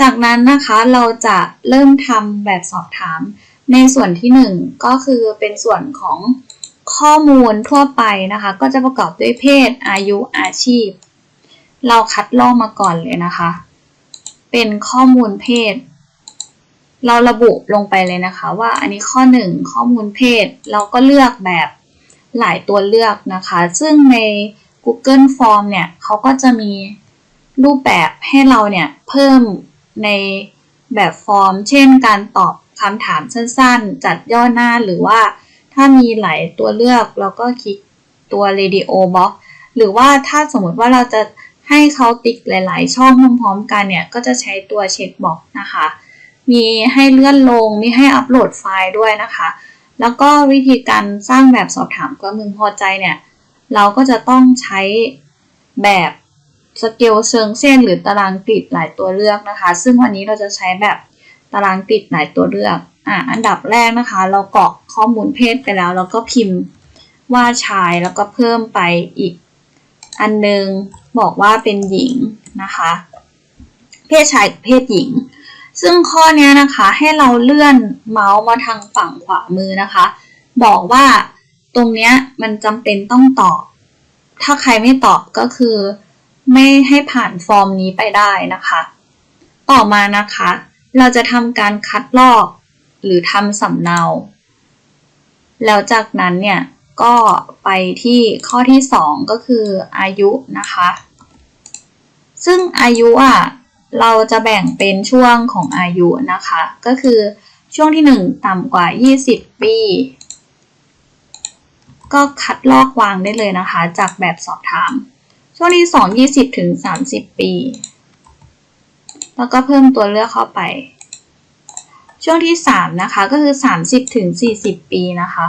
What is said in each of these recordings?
จากนั้นนะคะเราจะเริ่มทำแบบสอบถามในส่วนที่หนึ่งก็คือเป็นส่วนของข้อมูลทั่วไปนะคะ ก็จะประกอบด้วยเพศ อายุอาชีพ เราคัดลอกมาก่อนเลยนะคะ เป็นข้อมูลเพศ เราระบุลงไปเลยนะคะ ว่าอันนี้ข้อหนึ่งข้อมูลเพศ เราก็เลือกแบบหลายตัวเลือกนะคะ ซึ่งใน Google Form เนี่ยเขาก็จะมีรูปแบบให้เราเนี่ยเพิ่ม ในแบบฟอร์ม เช่น การตอบคำถามสั้นๆ จัดย่อหน้าหรือว่าถ้ามีหลายตัวเลือกเราก็คลิกตัว Radio Box หรือว่าถ้าสมมติว่าเราจะให้เขาติ๊กหลาย ๆ ช่องพร้อมๆกันเนี่ย ก็จะใช้ตัวเช็คบ็อกนะคะ มีให้เลื่อนลง มีให้อัปโหลดไฟล์ด้วยนะคะ แล้วก็วิธีการสร้างแบบสอบถามความพึงพอใจเนี่ย เราก็จะต้องใช้แบบ สเกลเชิงเส้นหรือตารางกริดหลายตัวเลือกนะคะ ซึ่งวันนี้เราจะใช้แบบตารางกริดหลายตัวเลือกอะอันดับแรกนะคะ เรากรอกข้อมูลเพศไปแล้ว เราก็พิมพ์ว่าชายแล้วก็เพิ่มไปอีก อันนึงบอกว่าเป็นหญิงนะคะ เพศชายเพศหญิง ซึ่งข้อนี้นะคะให้เราเลื่อนเมาส์มาทางฝั่งขวามือนะคะ บอกว่าตรงเนี้ยมันจำเป็นต้องตอบ ถ้าใครไม่ตอบก็คือ ไม่ให้ผ่านฟอร์มนี้ไปได้นะคะ ต่อมานะคะ เราจะทำการคัดลอก หรือทำสำเนา แล้วจากนั้นเนี่ยก็ไปที่ข้อที่ 2 ก็คืออายุนะคะ ซึ่งอายุอะเราจะแบ่งเป็นช่วงของอายุนะคะ ก็คือช่วงที่ 1 ต่ำกว่า 20 ปี ก็คัดลอกวางได้เลยนะคะ จากแบบสอบถาม ช่วงที่2 20ถึง30ปี แล้วก็เพิ่มตัวเลือกเข้าไป ช่วงที่3นะคะก็คือ30ถึง40ปีนะคะ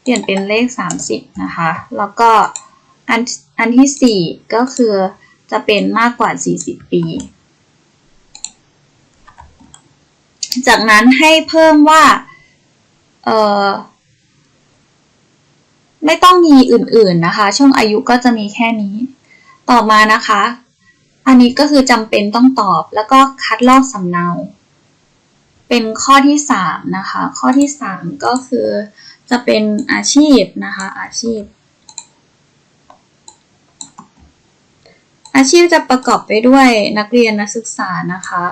เปลี่ยนเป็นเลข30นะคะ แล้วก็อันอันที่4ก็คือจะเป็นมากกว่า 40 ปี จากนั้นให้เพิ่มว่า เอ่อ ไม่ต้องมีอื่นๆนะคะ ช่วงอายุก็จะมีแค่นี้ ต่อมานะคะ อันนี้ก็คือจำเป็นต้องตอบแล้วก็คัดลอกสำเนา เป็นข้อที่3นะคะ ข้อที่ 3 ก็คือจะเป็นอาชีพนะคะ อาชีพ อาชีพจะประกอบไปด้วยนักเรียนนักศึกษานะคะ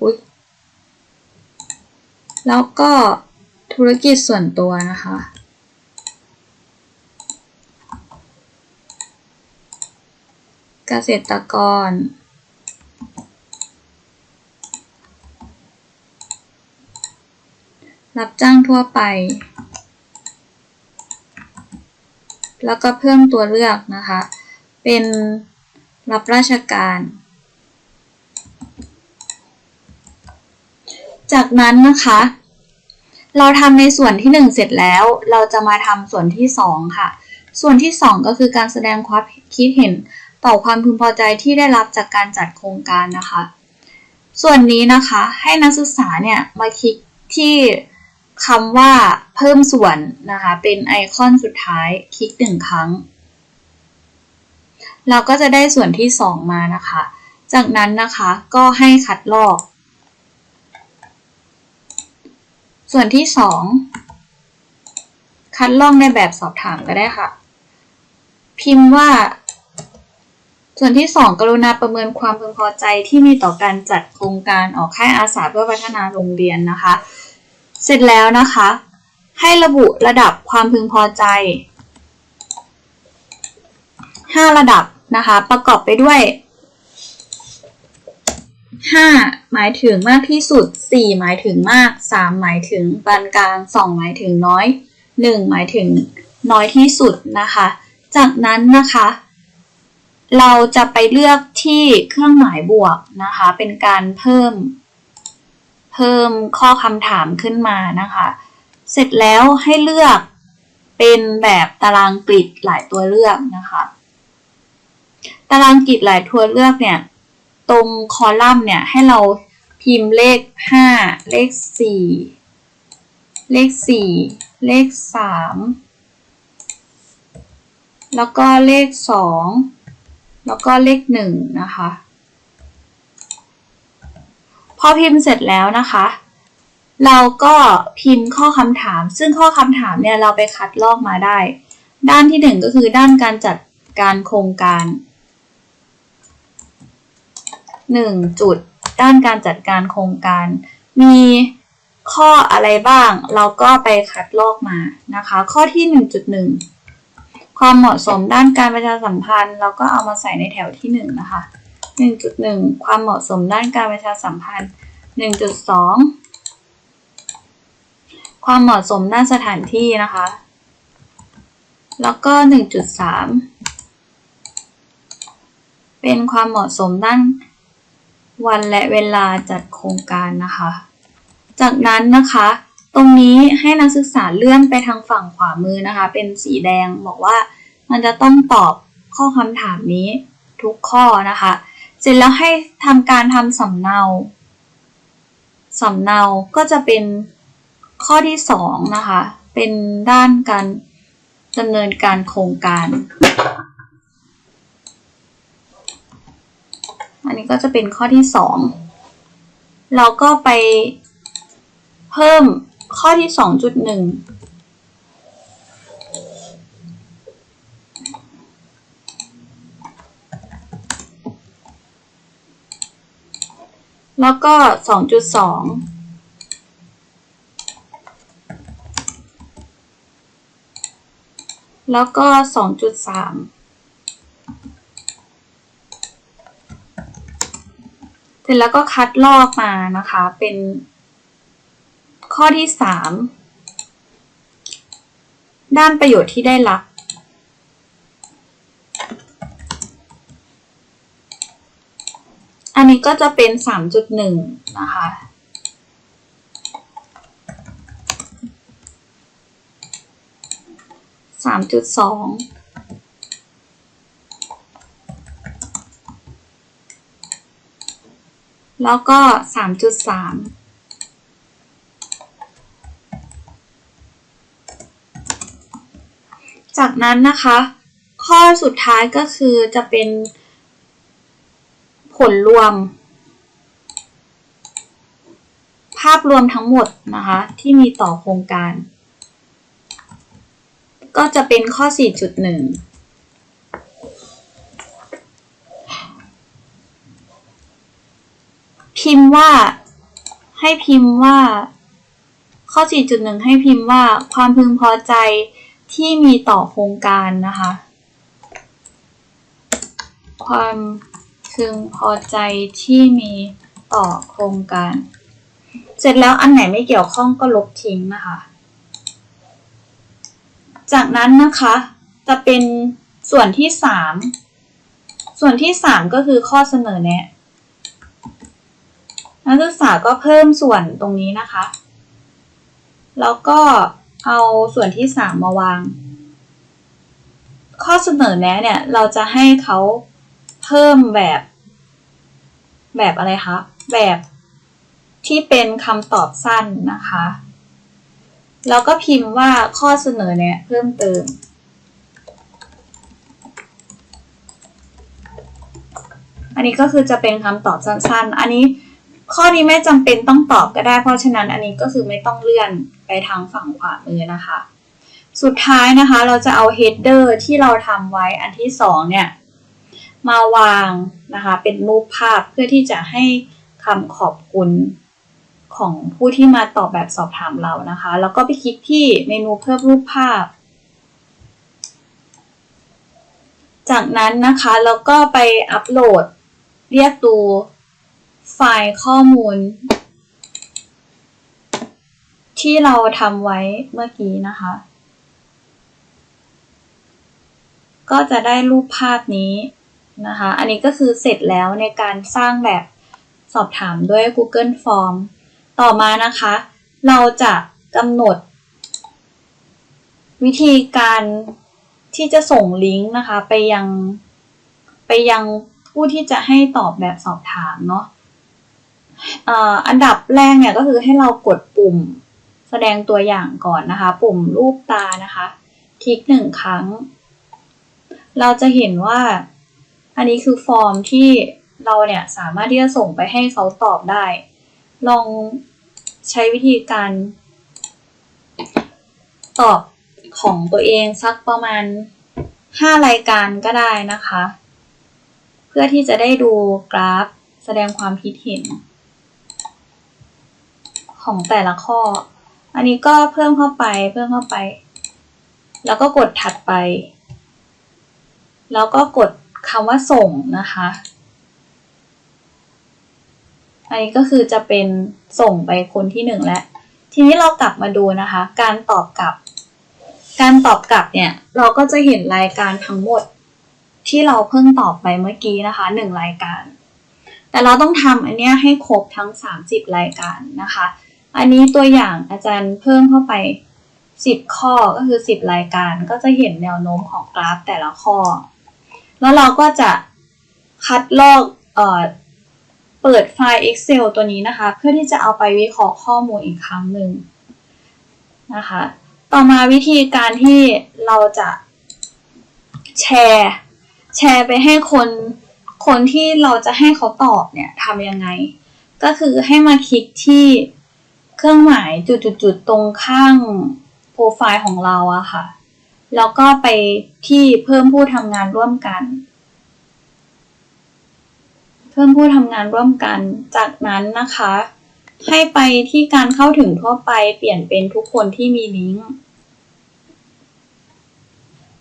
อุ๊ย แล้วก็ธุรกิจส่วนตัวนะคะ เกษตรกร รับจ้างทั่วไป แล้วก็เพิ่มตัวเลือกนะคะ เป็นรับราชการ จากนั้นนะคะ เราทำในส่วนที่ 1 เสร็จแล้ว เราจะมาทำส่วนที่ 2 ค่ะ ส่วนที่ 2 ก็คือการแสดงความคิดเห็นต่อความพึงพอใจที่ได้รับจากการจัดโครงการนะคะ ส่วนนี้นะคะให้นักศึกษาเนี่ยมาคลิกที่คำว่าเพิ่มส่วนนะคะ เป็นไอคอนสุดท้ายคลิกหนึ่งครั้ง เราก็จะได้ส่วนที่ 2 มานะคะ จากนั้นนะคะก็ให้คัดลอก ส่วนที่ 2 คัดลอกในแบบสอบถามก็ได้ค่ะ พิมพ์ว่า ส่วนที่ 2 กรุณาประเมินความพึงพอใจที่มีต่อการจัดโครงการออกค่ายอาสาเพื่อพัฒนาโรงเรียนนะคะ เสร็จแล้วนะคะ ให้ระบุระดับความพึงพอใจ 5 ระดับนะคะ ประกอบไปด้วย 5 หมายถึงมากที่สุด 4 หมายถึงมาก 3 หมายถึงปานกลาง 2 หมายถึงน้อย 1 หมายถึงน้อยที่สุดนะคะ จากนั้นนะคะ เราจะไปเลือกที่เครื่องหมายบวกนะคะ เป็นการเพิ่ม เพิ่มข้อคำถามขึ้นมานะคะ เสร็จแล้วให้เลือกเป็นแบบตารางกริดหลายตัวเลือกนะคะ ตารางกริดหลายตัวเลือกเนี่ย ตรงคอลัมน์เนี่ยให้เราพิมพ์เลข 5 เลข 4 เลข 4 เลข 3 แล้วก็เลขสองแล้วก็เลขหนึ่งนะคะ พอพิมพ์เสร็จแล้วนะคะ เราก็พิมพ์ข้อคำถาม ซึ่งข้อคำถามเนี่ยเราไปคัดลอกมาได้ ด้านที่หนึ่งก็คือด้านการจัดการโครงการ หนึ่งจุดด้านการจัดการโครงการ มีข้ออะไรบ้าง เราก็ไปคัดลอกมานะคะ ข้อที่ 1.1 ความเหมาะสมด้านการประชาสัมพันธ์ เราก็เอามาใส่ในแถวที่ 1 นะคะ 1.1 ความเหมาะสมด้านการประชาสัมพันธ์ 1.2 ความเหมาะสมด้านสถานที่นะคะ แล้วก็ 1.3 เป็นความเหมาะสมด้าน วันและเวลาจัดโครงการนะคะ จากนั้นนะคะ ตรงนี้ให้นักศึกษาเลื่อนไปทางฝั่งขวามือนะคะ เป็นสีแดงบอกว่ามันจะต้องตอบข้อคำถามนี้ทุกข้อนะคะ เสร็จแล้วให้ทำการทำสำเนาสำเนาก็จะเป็นข้อที่สองนะคะ เป็นด้านการดำเนินการโครงการ อันนี้ก็จะเป็นข้อที่สองเราก็ไปเพิ่มข้อที่สองจุดหนึ่งแล้วก็ 2.2แล้วก็ 2.3 เสร็จแล้วก็คัดลอกมานะคะ เป็นข้อที่สามด้านประโยชน์ที่ได้รับ อันนี้ก็จะเป็น 3.1 นะคะ3.2 แล้วก็ 3.3จากนั้นนะคะ ข้อสุดท้ายก็คือจะเป็นผลรวม ภาพรวมทั้งหมดนะคะ ที่มีต่อโครงการ ก็จะเป็นข้อ 4.1 พิมพ์ว่า ให้พิมพ์ว่า ข้อ 4.1 ให้พิมพ์ว่าความพึงพอใจที่มีต่อโครงการนะคะ ความพึงพอใจที่มีต่อโครงการ เสร็จแล้วอันไหนไม่เกี่ยวข้องก็ลบทิ้งนะคะ จากนั้นนะคะจะเป็นส่วนที่ 3 ส่วนที่ 3 ก็คือข้อเสนอแนะ นักศึกษาก็เพิ่มส่วนตรงนี้นะคะ แล้วก็เอาส่วนที่ 3 มาวาง ข้อเสนอแนะเนี่ย เราจะให้เขาเพิ่มแบบ แบบอะไรคะ แบบที่เป็นคำตอบสั้นนะคะ แล้วก็พิมพ์ว่าข้อเสนอแนะเพิ่มเติม อันนี้ก็คือจะเป็นคำตอบสั้นๆ อันนี้ ข้อนี้ไม่จำเป็นต้องตอบก็ได้ เพราะฉะนั้นอันนี้ก็คือไม่ต้องเลื่อนไปทางฝั่งขวามือนะคะ สุดท้ายนะคะเราจะเอา header ที่เราทำไว้อันที่สองเนี่ย มาวางนะคะ เป็นรูปภาพเพื่อที่จะให้คำขอบคุณของผู้ที่มาตอบแบบสอบถามเรานะคะ แล้วก็ไปคลิกที่เมนูเพิ่มรูปภาพ จากนั้นนะคะเราก็ไปอัปโหลดเรียกตัว ไฟล์ข้อมูล ที่เราทำไว้เมื่อกี้นะคะ ก็จะได้รูปภาพนี้นะคะ อันนี้ก็คือเสร็จแล้วในการสร้างแบบสอบถามด้วย Google Form ต่อมานะคะ เราจะกำหนด วิธีการที่จะส่งลิงก์นะคะ ไปยังไปยังผู้ที่จะให้ตอบแบบสอบถามเนาะ อันดับแรกเนี่ยก็คือให้เรากดปุ่มแสดงตัวอย่างก่อนนะคะ ปุ่มรูปตานะคะ คลิกหนึ่งครั้ง เราจะเห็นว่าอันนี้คือฟอร์มที่เราเนี่ยสามารถที่จะส่งไปให้เขาตอบได้ ลองใช้วิธีการ ตอบของตัวเองสักประมาณ 5 รายการก็ได้นะคะ เพื่อที่จะได้ดูกราฟแสดงความคิดเห็น ของแต่ละข้อ อันนี้ก็เพิ่มเข้าไปเพิ่มเข้าไป แล้วก็กดถัดไป แล้วก็กดคำว่าส่งนะคะ อันนี้ก็คือจะเป็นส่งไปคนที่หนึ่งแล้ว ทีนี้เรากลับมาดูนะคะ การตอบกลับ การตอบกลับเนี่ย เราก็จะเห็นรายการทั้งหมดที่เราเพิ่งตอบไปเมื่อกี้นะคะหนึ่งรายการ แต่เราต้องทำอันเนี้ยให้ครบทั้ง 30 รายการนะคะ อันนี้ตัวอย่างอาจารย์เพิ่มเข้าไป 10 ข้อก็คือ 10 รายการก็จะเห็นแนวโน้มของกราฟแต่ละข้อ แล้วเราก็จะคัดลอกเอ่อเปิดไฟล์ Excel ตัวนี้นะคะ เพื่อที่จะเอาไปวิเคราะห์ข้อมูลอีกครั้งหนึ่งนะคะ ต่อมาวิธีการที่เราจะแชร์แชร์ไปให้คนคนที่เราจะให้เขาตอบเนี่ยทำยังไง ก็คือให้มาคลิกที่ เครื่องหมายจุดๆๆตรงข้างโปรไฟล์ของเราอะค่ะ แล้วก็ไปที่เพิ่มผู้ทำงานร่วมกัน เพิ่มผู้ทำงานร่วมกัน จากนั้นนะคะ ให้ไปที่การเข้าถึงทั่วไปเปลี่ยนเป็นทุกคนที่มีลิงก์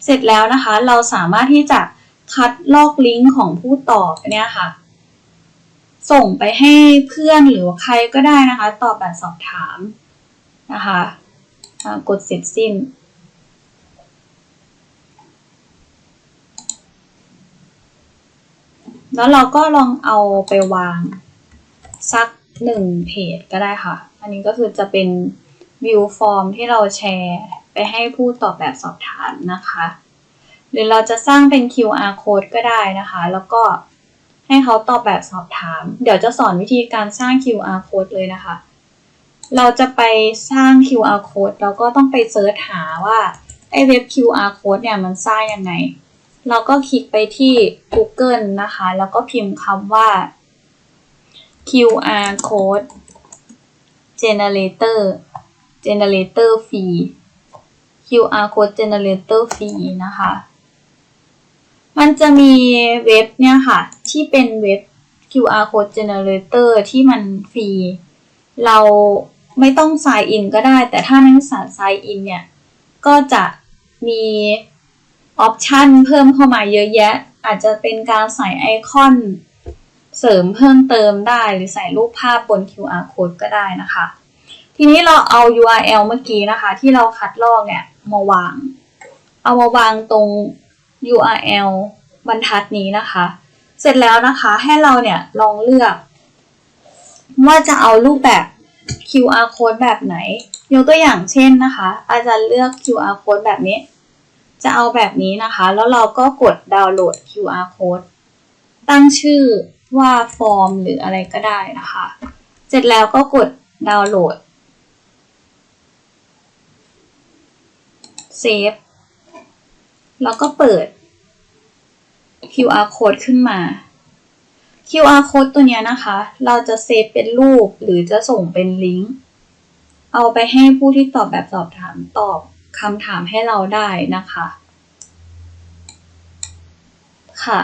เสร็จแล้วนะคะ เราสามารถที่จะคัดลอกลิงก์ของผู้ตอบเนี่ยค่ะ ส่งไปให้เพื่อนหรือใครก็ได้นะคะ ตอบแบบสอบถามนะคะกดเสร็จสิ้น แล้วเราก็ลองเอาไปวางสักหนึ่งเพจก็ได้ค่ะ อันนี้ก็คือจะเป็นวิวฟอร์มที่เราแชร์ไปให้ผู้ตอบแบบสอบถามนะคะ หรือเราจะสร้างเป็น QR code ก็ได้นะคะ แล้วก็ ให้เขาตอบแบบสอบถาม เดี๋ยวจะสอนวิธีการสร้าง QR code เลยนะคะ เราจะไปสร้าง QR code เราก็ต้องไปเซิร์ชหาว่าไอเว็บ QR code เนี่ยมันสร้างยังไง เราก็คลิกไปที่ Google นะคะ แล้วก็พิมพ์คำว่า QR code generator generator fee QR code generator fee นะคะ มันจะมีเว็บเนี่ยค่ะ ที่เป็นเว็บ QR code generator ที่มันฟรี เราไม่ต้อง sign in ก็ได้ แต่ถ้านักศึกษา sign in เนี่ย ก็จะมีออปชันเพิ่มเข้ามาเยอะแยะ อาจจะเป็นการใส่ไอคอนเสริมเพิ่มเติมได้ หรือใส่รูปภาพบน QR code ก็ได้นะคะ ทีนี้เราเอา URL เมื่อกี้นะคะ ที่เราคัดลอกเนี่ยมาวาง เอามาวางตรง URL บรรทัดนี้นะคะ เสร็จแล้วนะคะให้เราเนี่ยลองเลือก ว่าจะเอารูปแบบ QR code แบบไหน ยกตัวอย่างเช่นนะคะ อาจารย์เลือก QR code แบบนี้ จะเอาแบบนี้นะคะ แล้วเราก็กดดาวน์โหลด QR code ตั้งชื่อว่าฟอร์มหรืออะไรก็ได้นะคะ เสร็จแล้วก็กดดาวน์โหลดเซฟ แล้วก็เปิด QR code ขึ้นมา QR code ตัวนี้นะคะ เราจะเซฟเป็นรูปหรือจะส่งเป็นลิงก์ เอาไปให้ผู้ที่ตอบแบบสอบถามตอบคำถามให้เราได้นะคะ ค่ะ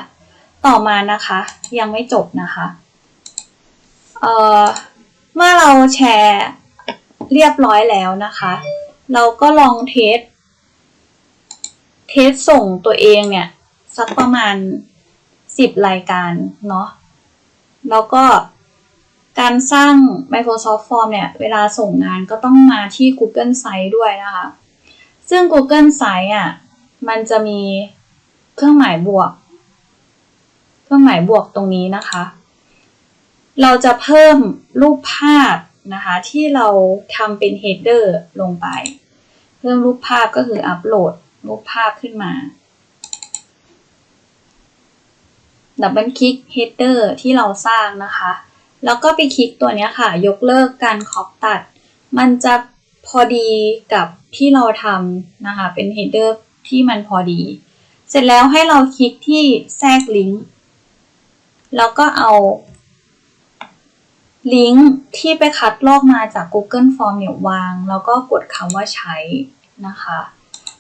ต่อมานะคะยังไม่จบนะคะ เอ่อ เมื่อเราแชร์เรียบร้อยแล้วนะคะ เราก็ลองเทส เทสส่งตัวเองเนี่ย สักประมาณ 10 รายการเนาะแล้วก็การสร้าง Microsoft Form เนี่ย เวลาส่งงานก็ต้องมาที่ Google Site ด้วยนะคะ ซึ่ง Google Site อะ มันจะมีเครื่องหมายบวก เครื่องหมายบวกตรงนี้นะคะ เราจะเพิ่มรูปภาพนะคะ ที่เราทำเป็น header ลงไป เพิ่มรูปภาพก็คืออัปโหลด รูปภาพขึ้นมา ดับเบิลคลิก header ที่เราสร้างนะคะ แล้วก็ไปคลิกตัวนี้ค่ะ ยกเลิกการคอปตัด มันจะพอดีกับที่เราทำนะคะ เป็น header ที่มันพอดี เสร็จแล้วให้เราคลิกที่แทรกลิงก์ แล้วก็เอาลิงก์ที่ไปคัดลอกมาจาก Google Form เนี่ยวาง แล้วก็กดคำว่าใช้นะคะ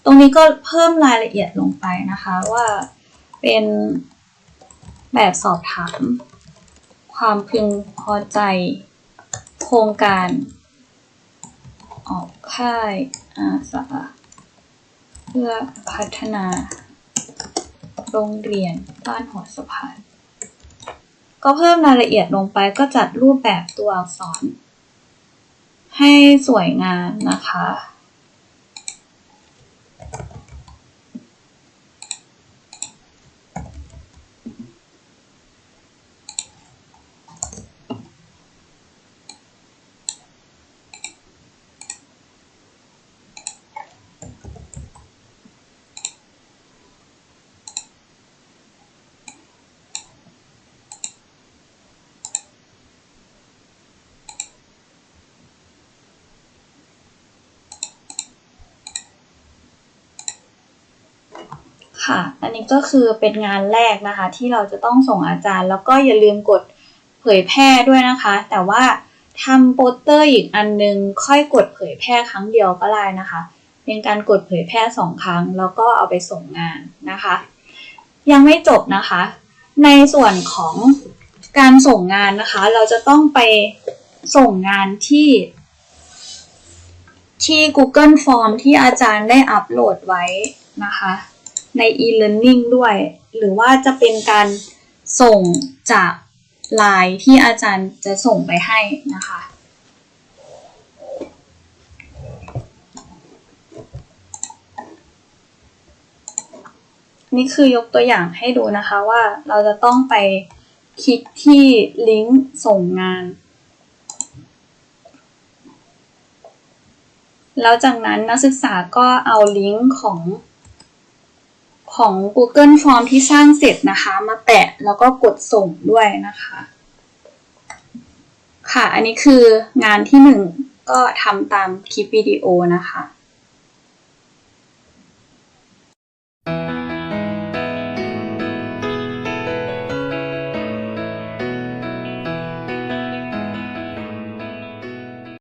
ตรงนี้ก็เพิ่มรายละเอียดลงไปนะคะว่าเป็นแบบสอบถาม ความพึงพอใจ โครงการ ออกค่ายอาสาเพื่อพัฒนา โรงเรียนบ้านหัวสะพาน ก็เพิ่มรายละเอียดลงไปก็จัดรูปแบบตัวอักษร ให้สวยงามนะคะ ค่ะ อันนี้ก็คือเป็นงานแรกนะคะ ที่เราจะต้องส่งอาจารย์ แล้วก็อย่าลืมกดเผยแพร่ด้วยนะคะ แต่ว่าทำโปสเตอร์อีกอันนึง ค่อยกดเผยแพร่ครั้งเดียวก็ได้นะคะ เป็นการกดเผยแพร่สองครั้ง แล้วก็เอาไปส่งงานนะคะ ยังไม่จบนะคะ ในส่วนของการส่งงานนะคะ เราจะต้องไปส่งงานที่ที่ Google Form ที่อาจารย์ได้อัปโหลดไว้นะคะ ใน e-learning ด้วย หรือว่าจะเป็นการส่งจากไลน์ที่อาจารย์จะส่งไปให้นะคะ นี่คือยกตัวอย่างให้ดูนะคะว่าเราจะต้องไปคลิกที่ลิงก์ส่งงาน แล้วจากนั้นนักศึกษาก็เอาลิงก์ของ ของ Google Form ที่สร้างเสร็จนะคะ มาแตะแล้วก็กดส่งด้วยนะคะ ค่ะ อันนี้คืองานที่หนึ่งก็ทำตามคลิปวิดีโอนะคะ